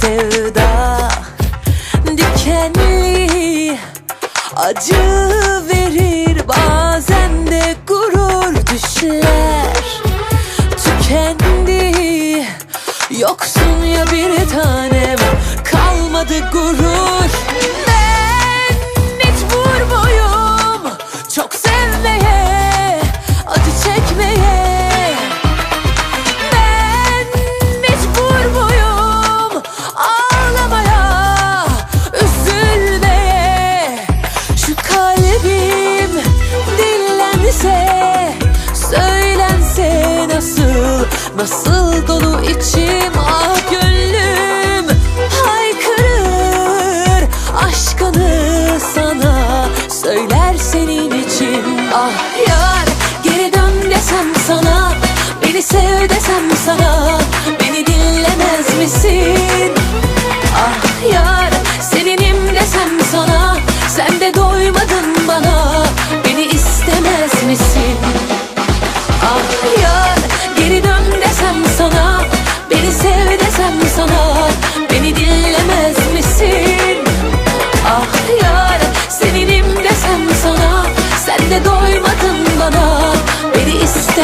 Sevda dikenli Acı verir bazen de gurur düşler Tükendi Yoksun ya bir tanem Kalmadı gurur nasıl dolu içim ah gönlüm. Haykırır aşkını sana. Söyler senin için ah yar. Geri dön desem sana Beni sev desem sana. Beni dinlemez misin?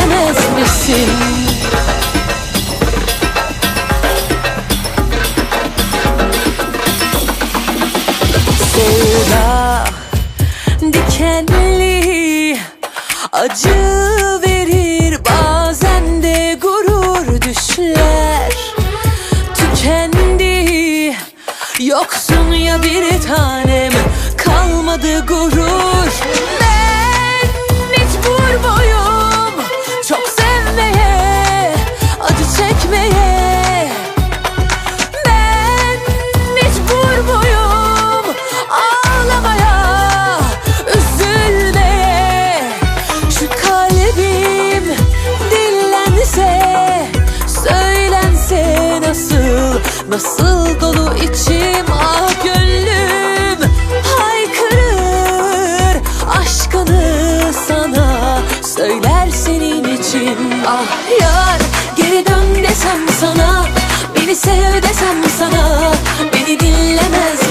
İstemez misin? Sevda dikenli Acı verir bazen de gurur düşler Tükendi Yoksun ya bir tanem Kalmadı gurur Ben Nasıl dolu içim ah gönlüm Haykırır. Aşkını sana Söyler senin için. Ah yar Geri dön desem sana Beni sev desem sana Beni dinlemez